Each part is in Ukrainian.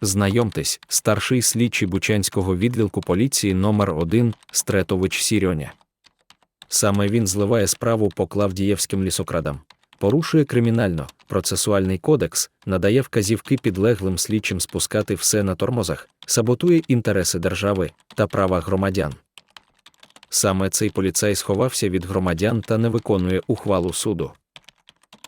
Знайомтесь, старший слідчий Бучанського відділку поліції номер 1 Стретович Сірьоня. Саме він зливає справу по Клавдієвським лісокрадам. Порушує кримінально, процесуальний кодекс, надає вказівки підлеглим слідчим спускати все на тормозах, саботує інтереси держави та права громадян. Саме цей поліцай сховався від громадян та не виконує ухвалу суду.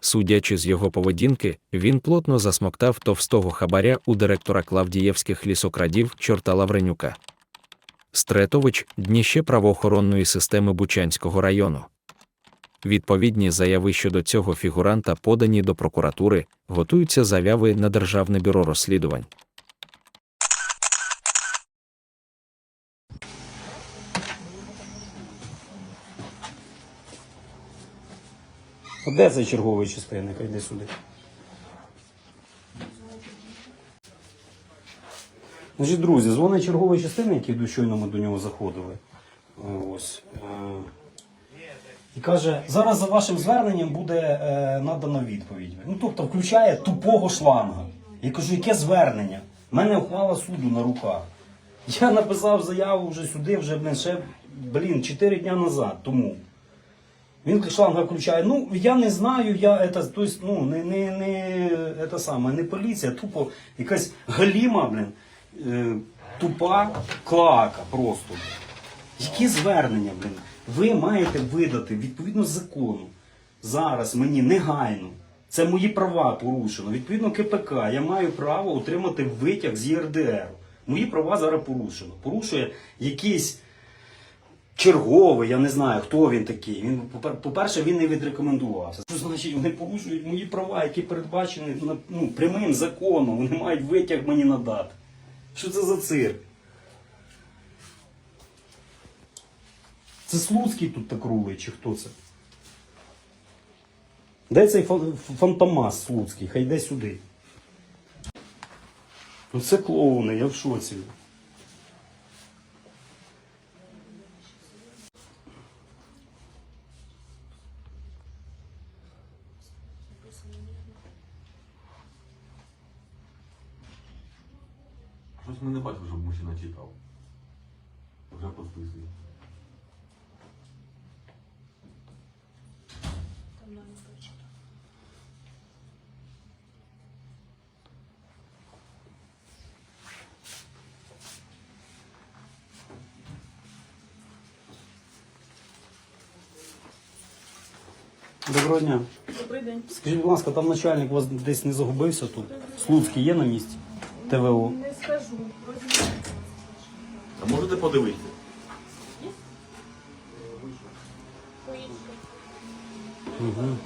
Судячи з його поведінки, він плотно засмоктав товстого хабаря у директора Клавдієвських лісокрадів чорта Лавренюка. Стретович дніще правоохоронної системи Бучанського району. Відповідні заяви щодо цього фігуранта подані до прокуратури, готуються заяви на Державне бюро розслідувань. А Де цей черговий частина? Йди сюди. Значить, друзі, дзвонить чергової частини, які щойно ми до нього заходили. Е, Ось. Е, І каже, зараз за вашим зверненням буде е, надана відповідь. Ну, тобто включає тупого шланга. Я кажу, яке звернення? У мене ухвала суду на руках. Я написав заяву вже сюди, вже ще, блін, 4 дня назад тому. Він шланга включає. Ну, я не знаю, я это, то есть, ну, не, не, не, это саме, не поліція, тупо якась галіма, блін, е, тупа клака просто. Які звернення, блін? Ви маєте видати відповідно закону зараз мені негайно. Це мої права порушено. Відповідно КПК, я маю право отримати витяг з ЄРДР. Мої права зараз порушено. Порушує якийсь черговий, я не знаю, хто він такий. Він, по-перше, він не відрекомендувався. Що значить, вони порушують мої права, які передбачені ну, прямим законом. Вони мають витяг мені надати. Що це за цирк? Це Слуцький тут так рулить, чи хто це? Де цей фантомас Слуцький? Хай йде сюди. Ну це клоуни, я в шоці. Щось ми не бачимо, щоб мужчина читав. Вже підписує. Доброго дня. Добрий день. Скажіть, будь ласка, там начальник у вас десь не загубився тут? Слуцький є на місці? ТВО. А можете подивитися? Угу.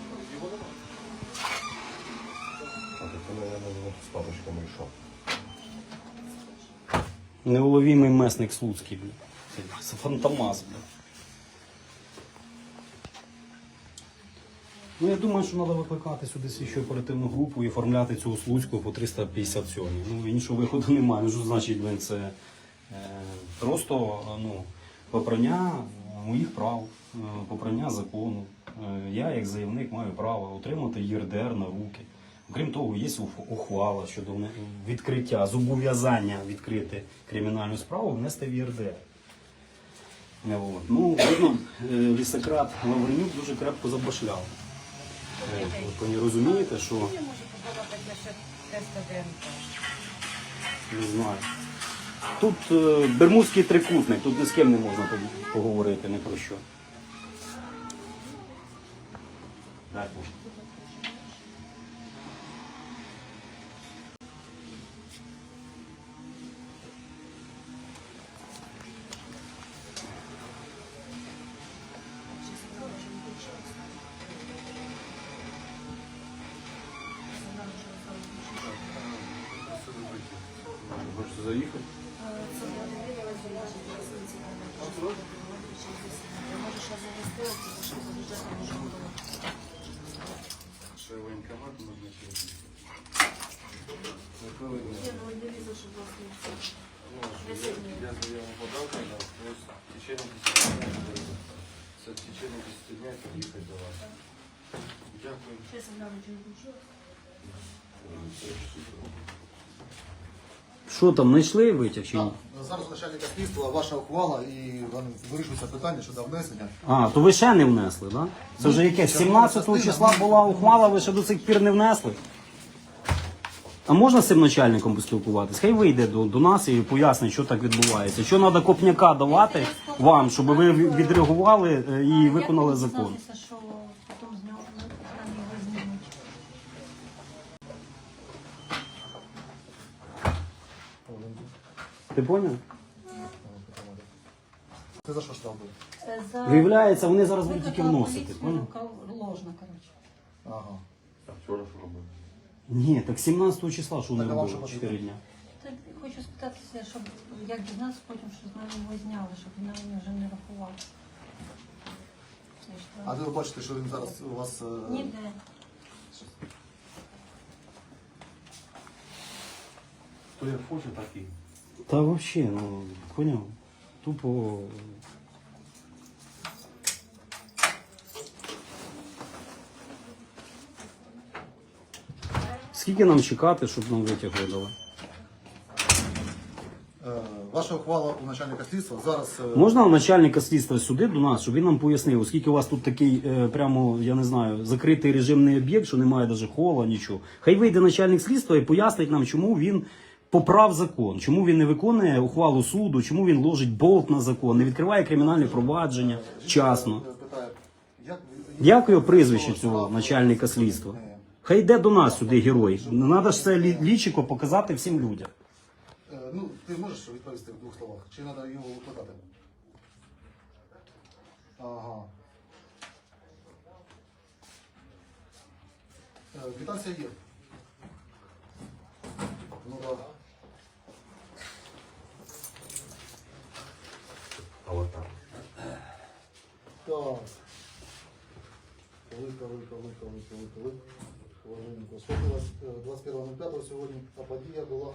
А це, мабуть, з папочками йшов. Неуловимий месник Слуцький, блін. Фантомас, блін. Ну, я думаю, що треба викликати сюди слідчу оперативну групу і оформляти цього Слуцького по 357. Ну, іншого виходу немає. Ну, що значить, блін, це е, просто ну, попрання моїх прав, е, попрання закону. Е, я, як заявник, маю право отримати ЄРДР на руки. Окрім того, є ухвала щодо відкриття, зобов'язання відкрити кримінальну справу, внести в ЄРДР. Е. Ну, видно, е, лісократ Лавренюк дуже крепко забашляв. От, ви розумієте, що Я можу подавати насчет теста ДНК. не знаю. Тут е, Бермудський трикутник, тут ні з ким не можна поговорити, не про що. Дякую. Хочете заїхати? Ще воєнкомат можна через. Я ну, не візу, щоб вас не це. Я сьогодні. Я заяву подав, когда то есть в течение 10 дней, це в течение 10 дней приїхати до вас. Дякую. Зараз я гляну, чи не включу. Що там, знайшли витяг чи ні? Зараз начальника слідства ваша ухвала і вирішується питання щодо внесення. А, то ви ще не внесли, так? Да? Це вже якесь 17 числа була ухвала, ви ще до цих пір не внесли. А можна з цим начальником поспілкуватись? Хай вийде до, до нас і пояснить, що так відбувається. Що треба копняка давати вам, щоб ви відреагували е, і виконали закон. Як ви дізналися, що потім з нього ну, там його знімуть? Ти поняв? Це за що штраф буде? Це за... Виявляється, вони зараз будуть тільки Викликала вносити. поліцію, Поняв? ложна, коротше. Ага. А вчора що робили? Ні, так 17 числа, що вони Так, а вам робили? що 4 дня. Так хочу спитатися, щоб як дізнатися потім, що з нами його зняли, щоб він на мене вже не рахував. Цей штраф. А ви бачите, що він зараз у вас. е, Ніде. Хто як хоче, так і. Та взагалі, ну, поняв? Тупо. Скільки нам чекати, щоб нам витяг видали? е, Ваша ухвала у начальника слідства зараз. е, Можна начальника слідства сюди до нас, щоб він нам пояснив, оскільки у вас тут такий е, прямо, я не знаю, закритий режимний об'єкт, що немає навіть хола, нічого. Хай вийде начальник слідства і пояснить нам, чому він поправ закон, чому він не виконує ухвалу суду, чому він ложить болт на закон, не відкриває кримінальне провадження вчасно. як його прізвище цього начальника слідства? Хай йде до нас сюди герой. Треба ж це лі- лічико показати всім людям. Е, Ну, ти можеш відповісти в двох словах? Чи треба його викладати? Ага. Е, є. Ну да. А от так. Так. Коли, коли, коли, коли. Хвилинку. Сьогодні у вас, е, 21.05 сьогодні, а подія була.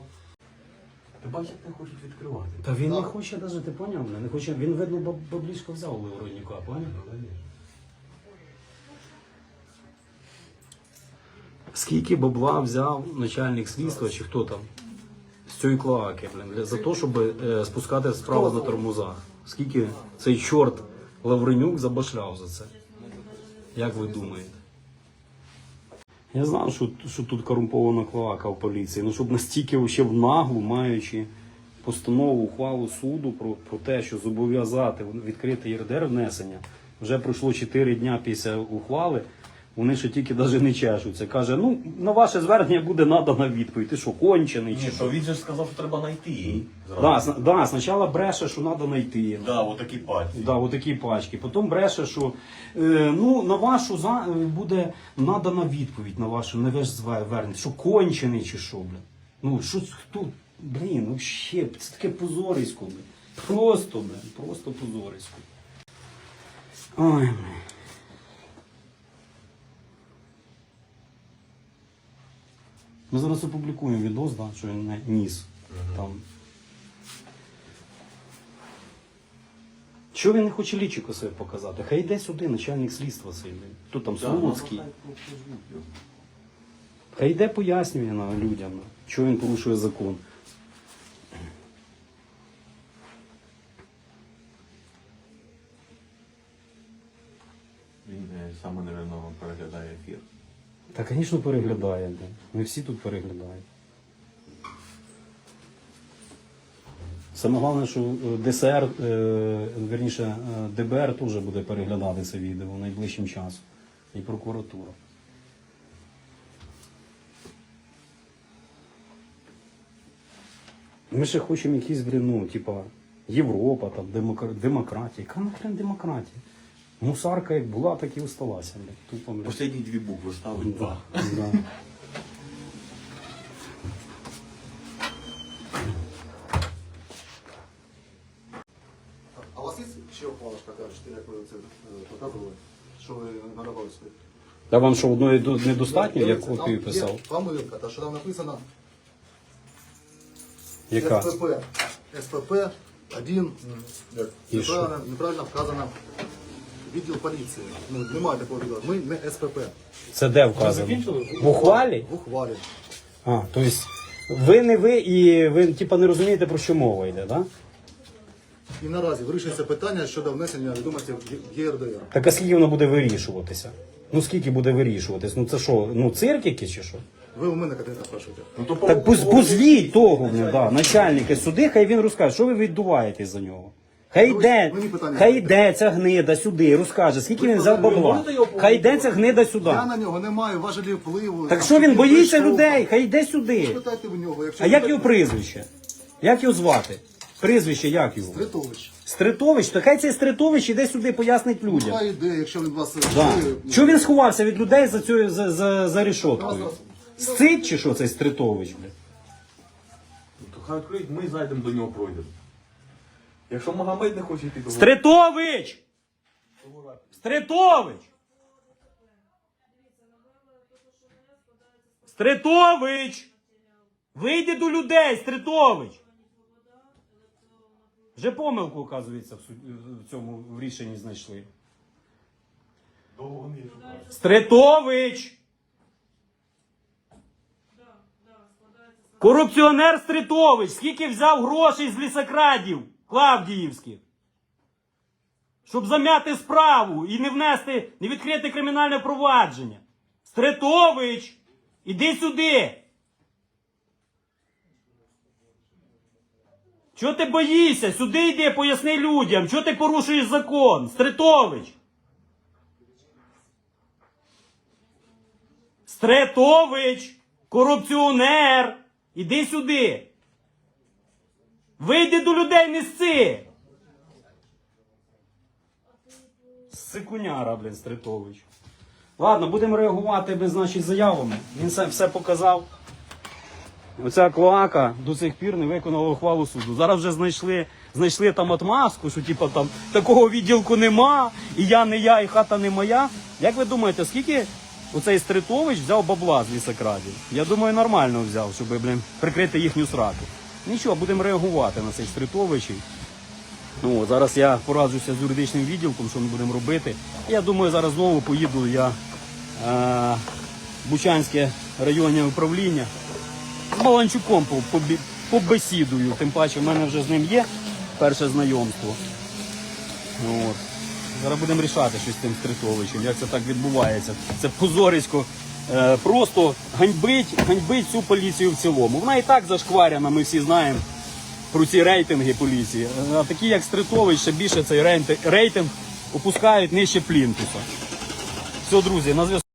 Ти бачиш, як не хочуть відкривати. Та він не хоче навіть, ти поняв мене? Не хоче, він видно баб- баблішко взяв у Левронюка, поняв? Скільки бабла взяв начальник слідства чи хто там з цієї клоаки, блин, для, за те, щоб е, спускати справу на тормозах? Скільки цей чорт Лавренюк забашляв за це? Як ви думаєте? Я знав, що, що тут корумпована клоака в поліції. Ну, щоб настільки ще в наглу, маючи постанову, ухвалу суду про, про те, що зобов'язати відкрити ЄРДР внесення. Вже пройшло 4 дня після ухвали. Вони ще тільки навіть не чешуться. Каже, ну на ваше звернення буде надана відповідь. Ти що, кончений чи що? він же ж сказав, що треба знайти її. Да, да, спочатку бреше, що треба знайти. да, отакі пальці. Да, отакі пачки. Потім бреше, що е, ну, на вашу за, е, буде надана відповідь на вашу на ваш звернення. Що кончений чи що, блін. Ну, що це- хто? Блін, ну ще, це таке позорисько, блін. Просто, блін, просто позорисько. Ой, блін. Ми зараз опублікуємо відос, да, що він не ніс. Там. Що він не хоче лічико себе показати? Хай йде сюди, начальник слідства цей. Тут там Слуцький. Хай йде пояснює на людям, що він порушує закон. Він е, саме, напевно, переглядає ефір. Та, звісно, переглядає. блін. Ми всі тут переглядаємо. Саме головне, що е, ДСР, е, верніше, е, ДБР теж буде переглядати це відео найближчим часом. І прокуратура. Ми ще хочемо якісь, блін, ну, типа, Європа, там, демокра... демократія. Яка нахрен демократія? Мусарка як була, так і осталася. Тупо. Последні дві букви ставить два. Да. А у вас є ще ж така, як ви це е, показували, що ви надавали сюди? Та вам що одної до- недостатньо, я Дивіться, копію там писав. Є помилка, та що там написано Яка? СПП. СПП 1. І що? Неправильно, неправильно вказано відділ поліції. Ну, немає такого відділу. Ми не СПП. Це де вказано? В ухвалі? В ухвалі. А, тобто Ви не ви і ви типа не розумієте про що мова йде, так? Да? І наразі вирішується питання щодо внесення відомості в ЄРДР. Так а скільки воно буде вирішуватися? Ну скільки буде вирішуватись? Ну це що, ну цирк якийсь чи що? Ви у мене Катерина спрашуєте. Ну то Так поз- позвіть того ну, да, начальника сюди, хай він розкаже, що ви віддуваєтесь за нього. Хай Ну, йде, мені питання хай задайте. йде ця гнида сюди, розкаже, скільки він взяв бабла. можете його Хай йде ця гнида сюди. Я на нього не маю важелі впливу. Так що він боїться людей, хай йде сюди. Питайте в нього, якщо А як так- його прізвище? Як його звати? Прізвище як його? Стритович. Стритович, то хай цей Стритович іде сюди пояснить людям. Хай йде, якщо він вас... Да. ви- Чого він сховався від людей за цю за, за, за решоткою? Сцить чи що цей Стритович? Бля? Хай відкриють, ми зайдемо до нього пройдемо. Якщо Магомед не хоче йти, то Стритович! Стритович! Стритович! Вийди до людей, Стритович! Вже помилку, оказується, в, в цьому в рішенні знайшли. довго не. Стритович! Корупціонер Стритович! Скільки взяв грошей з лісокрадів Клавдіївських? Щоб зам'яти справу і не внести, не відкрити кримінальне провадження. Стритович! Іди сюди! Чого ти боїшся? Сюди йди, поясни людям. Чого ти порушуєш закон? Стритович! Стретович, корупціонер, іди сюди. Вийди до людей, не сси. Сикуняра, блін, Стретович. Ладно, будемо реагувати без значить заявами. Він все, все показав. Оця клоака до сих пір не виконала ухвалу суду. Зараз вже знайшли, знайшли там отмазку, що типу, там такого відділку нема, і я не я, і хата не моя. Як ви думаєте, скільки оцей Стритович взяв бабла з лісокрадів? Я думаю, нормально взяв, щоб блін, прикрити їхню сраку. Нічого, будемо реагувати на цей Стритовичів. Ну, зараз я пораджуся з юридичним відділком, що ми будемо робити. Я думаю, зараз знову поїду я е, в Бучанське районне управління з Маланчуком по- побесідую. Тим паче в мене вже з ним є перше знайомство. От. Зараз будемо рішати щось з цим Стритовичем, як це так відбувається. Це позорисько. Е, просто ганьбить, ганьбить всю поліцію в цілому. Вона і так зашкваряна, ми всі знаємо про ці рейтинги поліції. А такі, як Стритович, ще більше цей рейтинг опускають нижче плінтуса. Все, друзі, на зв'язку.